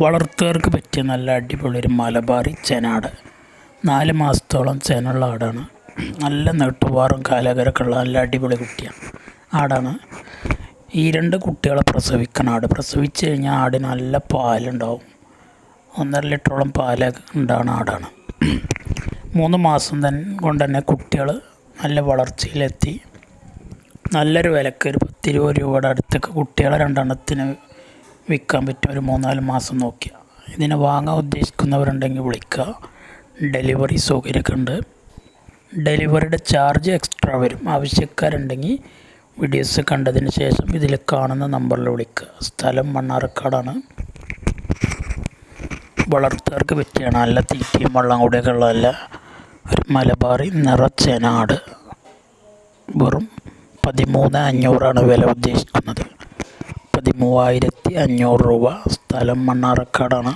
വളർത്തുകാർക്ക് പറ്റിയ നല്ല അടിപൊളി ഒരു മലബാറി ചെനാട്. നാല് മാസത്തോളം ചെനുള്ള ആടാണ്. നല്ല നെട്ടുപാറും കാലകരൊക്കെ ഉള്ള നല്ല അടിപൊളി കുട്ടിയാണ്. ആടാണ്. ഈ രണ്ട് കുട്ടികളെ പ്രസവിക്കണം. ആട് പ്രസവിച്ച് കഴിഞ്ഞാൽ ആടിന് നല്ല പാലുണ്ടാവും. ഒന്നര ലിറ്ററോളം പാൽ ഉണ്ടാണ് ആടാണ്. മൂന്ന് മാസം തന്നെ കൊണ്ട് തന്നെ കുട്ടികൾ നല്ല വളർച്ചയിലെത്തി. നല്ലൊരു വിലക്ക് ഒരു പത്തിരുപത് രൂപയുടെ അടുത്തൊക്കെ കുട്ടികളെ രണ്ടെണ്ണത്തിന് വിൽക്കാൻ പറ്റും. ഒരു മൂന്നാൽ മാസം നോക്കിയാൽ ഇതിനെ വാങ്ങാൻ ഉദ്ദേശിക്കുന്നവരുണ്ടെങ്കിൽ വിളിക്കുക ഡെലിവറി സൗകര്യമൊക്കെ ഉണ്ട് ഡെലിവറിയുടെ ചാർജ് എക്സ്ട്രാ വരും. ആവശ്യക്കാരുണ്ടെങ്കിൽ വീഡിയോസ് കണ്ടതിന് ശേഷം ഇതിൽ കാണുന്ന നമ്പറിൽ വിളിക്കുക സ്ഥലം മണ്ണാർക്കാടാണ്. വളർത്തുകാർക്ക് പറ്റിയാണ് നല്ല തീറ്റയും വെള്ളം കൂടെയൊക്കെ ഉള്ളതല്ല. ഒരു മലബാറി നിറച്ചനാട് വെറും പതിമൂന്ന് അഞ്ഞൂറാണ് വില ഉദ്ദേശിക്കുന്നത്. പതിമൂവായിരത്തി അഞ്ഞൂറ് രൂപ സ്ഥലം മണ്ണാർക്കാടാണ്.